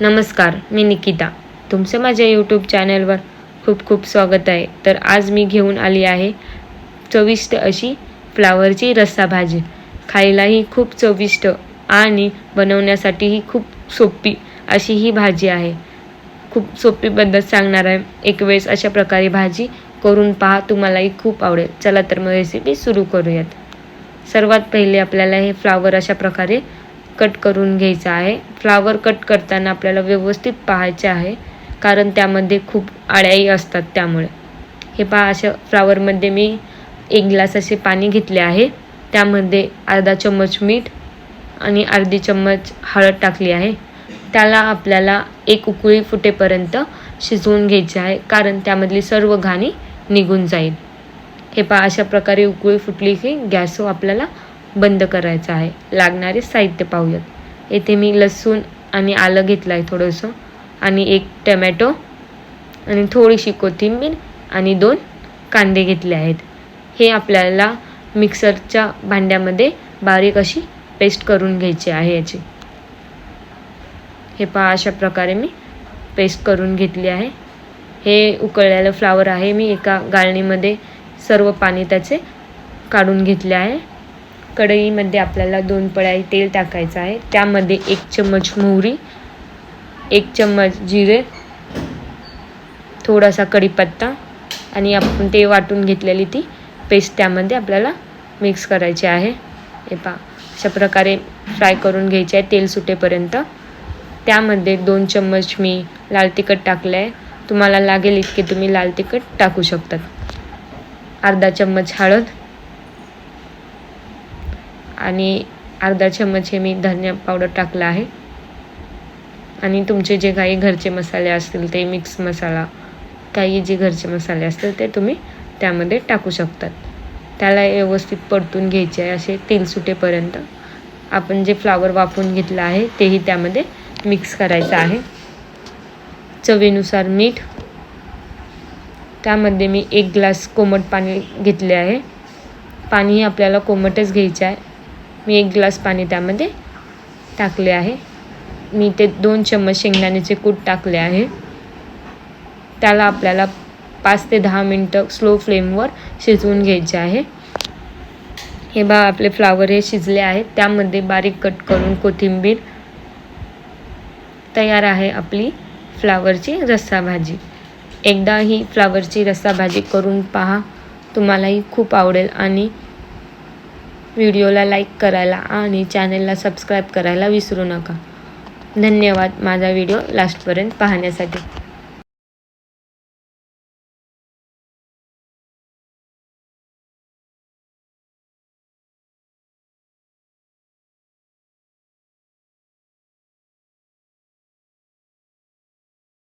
नमस्कार मी निकिता. तुमचं माझ्या यूट्यूब चॅनलवर खूप खूप स्वागत आहे. तर आज मी घेऊन आली आहे चविष्ट अशी फ्लावरची रस्सा भाजी. खायलाही खूप चविष्ट आणि बनवण्यासाठीही खूप सोपी अशी ही भाजी आहे. खूप सोपी पद्धत सांगणार आहे. एक वेळेस अशा प्रकारे भाजी करून पहा तुम्हालाही खूप आवडेल. चला तर मग रेसिपी सुरू करूयात. सर्वात पहिले आपल्याला हे फ्लावर अशा प्रकारे कट करून घ्यायचं आहे. फ्लावर कट करताना आपल्याला व्यवस्थित पाहायचे आहे. कारण त्यामध्ये खूप आळ्याही असतात त्यामुळे. हे पहा अशा फ्लावरमध्ये मी एक ग्लास असे पाणी घेतले आहे. त्यामध्ये अर्धा चम्मच मीठ आणि अर्धी चम्मच हळद टाकली आहे. त्याला आपल्याला एक उकळी फुटेपर्यंत शिजवून घ्यायचे आहे. कारण त्यामधली सर्व घाणी निघून जाईल. हे पहा अशा प्रकारे उकळी फुटली की गॅस आपल्याला बंद करायचं आहे. लागणारे साहित्य पाहूयात. येथे मी लसूण आणि आलं घेतलं आहे थोडंसं आणि एक टमॅटो आणि थोडीशी कोथिंबीर आणि दोन कांदे घेतले आहेत. हे आपल्याला मिक्सरच्या भांड्यामध्ये बारीक अशी पेस्ट करून घ्यायची आहे याची. हे पहा अशा प्रकारे मी पेस्ट करून घेतली आहे. हे उकळलेलं फ्लावर आहे. मी एका गाळणीमध्ये सर्व पाणी त्याचे काढून घेतले आहे. कढईमध्ये आपल्याला दोन पळ्या तेल टाकायचं आहे. त्यामध्ये एक चम्मच मोहरी एक चम्मच जिरे थोडासा कढीपत्ता आणि आपण ते वाटून घेतलेली ती पेस्ट त्यामध्ये आपल्याला मिक्स करायची आहे. हे पा अशा प्रकारे फ्राय करून घ्यायचे आहे तेल सुटेपर्यंत. त्यामध्ये दोन चम्मच मी लाल तिखट टाकलं आहे तुम्हाला लागेल इतके तुम्ही लाल तिखट टाकू शकतात. अर्धा चम्मच हळद आणि अर्धा चम्मच हे मी धनिया पावडर टाकला आहे. आणि तुमचे जे काही घरचे मसाले असतील ते मिक्स मसाला काही जे घरचे मसाले असतील ते तुम्ही त्यामध्ये टाकू शकतात. त्याला व्यवस्थित परतून घ्यायचे आहे असे तेल सुटेपर्यंत. आपण जे फ्लावर वाफवून घेतलं आहे तेही त्यामध्ये मिक्स करायचं आहे. चवीनुसार मीठ. त्यामध्ये मी एक ग्लास कोमट पाणी घेतले आहे. पाणी आपल्याला कोमटच घ्यायचं आहे. मी एक ग्लास पाणी त्यामध्ये टाकले आहे. मी ते दोन चम्मच शेंगदाण्याचे कूट टाकले आहे. त्याला आपल्याला पाच ते दहा मिनटं स्लो फ्लेमवर शिजवून घ्यायचे आहे. हे बा आपले फ्लावर हे शिजले आहेत. त्यामध्ये बारीक कट करून कोथिंबीर तयार आहे आपली फ्लावरची रस्सा भाजी एकदा ही फ्लावरची रस्सा भाजी करून पहा. तुम्हालाही खूप आवडेल आणि व्हिडिओला लाईक करायला आणि चॅनलला सबस्क्राईब करायला विसरू नका. धन्यवाद. माझा व्हिडिओ लास्टपर्यंत पाहण्यासाठी.